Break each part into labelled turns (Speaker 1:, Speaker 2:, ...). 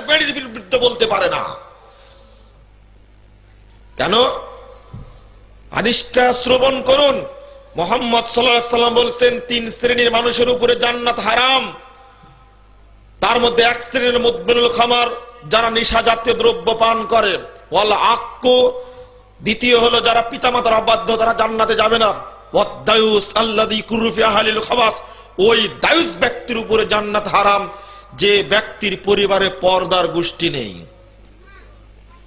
Speaker 1: বিরুদ্ধে বলতে পারে না। কেন? হাদিসটা শ্রবণ করুন। মোহাম্মদ সাল্লাম বলছেন, তিন শ্রেণির মানুষের উপরে জান্নাত হারাম। তার মধ্যে এক শ্রেণির খামার, যারা জাতীয় দ্রব্য পান করে। ওয়াল দ্বিতীয় হলো যারা পিতামাতার অবাধ্য, তারা জান্নাতে যাবে না। ওই দায়ুস ব্যক্তির উপরে জান্নাত হারাম। যে ব্যক্তির পরিবারে পর্দার গোষ্ঠী নেই।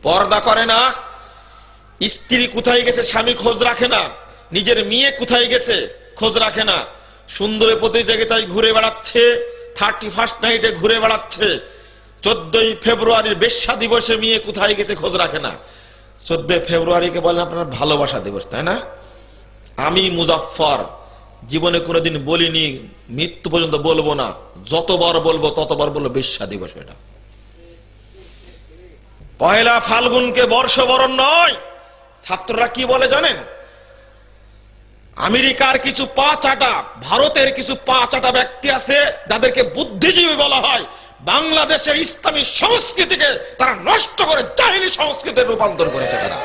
Speaker 1: পর্দা করে না, স্ত্রী কোথায় গেছে, স্বামী খোঁজ রাখে না, নিজের মেয়ে কোথায় গেছে, খোঁজ রাখে না। সুন্দরী প্রতিযোগিতায় ঘুরে বেড়াচ্ছে থার্টি ফার্স্ট নাইটে ঘুরে বেড়াচ্ছে। চোদ্দই ফেব্রুয়ারির বেশ্যা দিবসে মেয়ে কোথায় গেছে, খোঁজ রাখে না। চোদ্দই ফেব্রুয়ারিকে বলেন আপনার ভালোবাসা দিবস, তাই না? আমি মুজাফফর। জীবনে কোনোদিন বলিনি, মৃত্যু পর্যন্ত বলব না, যতবার বলব ততবার বলব বেশ্যা দিবস এটা পয়লা ফাল্গুনকে বর্ষবরণ নয়, ছাত্ররা কি বলে জানেন? আমেরিকার কিছু পা চাটা ভারতের কিছু পা চাটা ব্যক্তি আছে যাদেরকে বুদ্ধিজীবী বলা হয়। বাংলাদেশের ইসলামী সংস্কৃতিকে তারা নষ্ট করে জাহিনী সংস্কৃতির রূপান্তর করেছে তারা।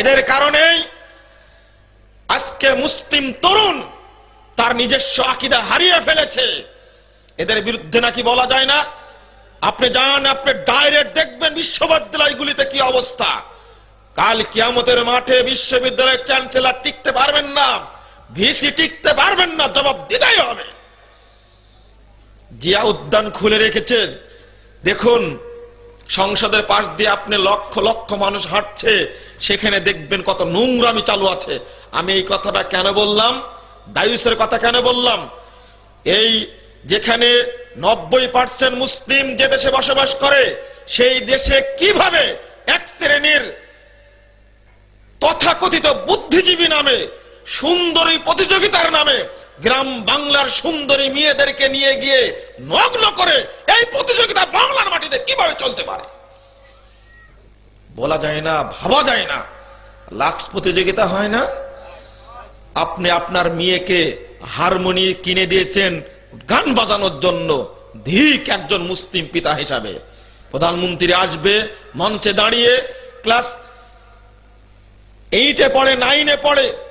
Speaker 1: এদের কারণেই আজকে মুসলিম তরুণ তার নিজস্ব আকিদা হারিয়ে ফেলেছে। এদের বিরুদ্ধে নাকি বলা যায় না? আপনি যান, আপনি ডাইরেক্ট দেখবেন বিশ্ববিদ্যালয়গুলিতে কি অবস্থা। কাল কিয়ামতের মাঠে বিশ্ববিদ্যালয়ের চ্যান্সেলর টিকতে পারবেন না, ভিসি টিকতে পারবেন না, জবাব দিদাই হবে। জিয়া উদ্যান খুলে রেখেছেন দেখুন সংসদের পাশ দিয়ে আপনি লক্ষ লক্ষ মানুষ হাঁটছে, সেখানে দেখবেন কত নোংরামি চালু আছে। আমি এই কথাটা কেন বললাম? দায়ুসের কথা কেন বললাম? এই যেখানে নব্বই পার্সেন্ট মুসলিম যে দেশে বসবাস করে, সেই দেশে কীভাবে এক শ্রেণির তথাকথিত বুদ্ধিজীবী নামে সুন্দরী প্রতিযোগিতার নামে গ্রাম বাংলার সুন্দরী মেয়েদেরকে নিয়ে গিয়ে নগ্ন করে এই প্রতিযোগিতা বাংলার মাটিতে কীভাবে চলতে পারে? বলা যায় না, ভাবা যায় না। লাক্স প্রতিযোগিতা হয় না? আপনি আপনার মেয়েকে হারমোনি কিনে দিয়েছেন গান বাজানোর জন্য, ধিক একজন মুসলিম পিতা হিসাবে। প্রধানমন্ত্রী আসবে, মঞ্চে দাঁড়িয়ে, ক্লাস এইটে পড়ে নাইনে পড়ে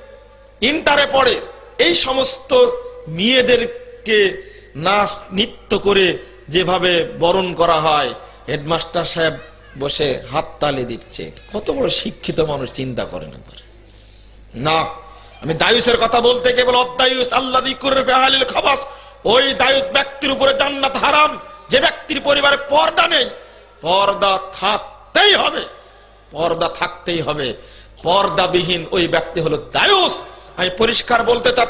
Speaker 1: ইন্টারে পড়ে। এই সমস্ত মেয়েদেরকে নাচ, নৃত্য করে যেভাবে বরণ করা হয়, হেডমাস্টার সাহেব বসে হাততালি দিচ্ছে। কত বড় শিক্ষিত মানুষ চিন্তা করে না না, আমি দায়ুসের কথা বলতে কেবল অদায়ুস, আল্লাহ খাবাস, ওই দায়ুস ব্যক্তির উপরে জান্নাত হারাম, যে ব্যক্তির পরিবারে পর্দা নেই, পর্দা থাকতেই হবে, পর্দা থাকতেই হবে। পর্দাবিহীন ওই ব্যক্তি হলো দায়ুস। আমি পরিষ্কার বলতে চাচ্ছি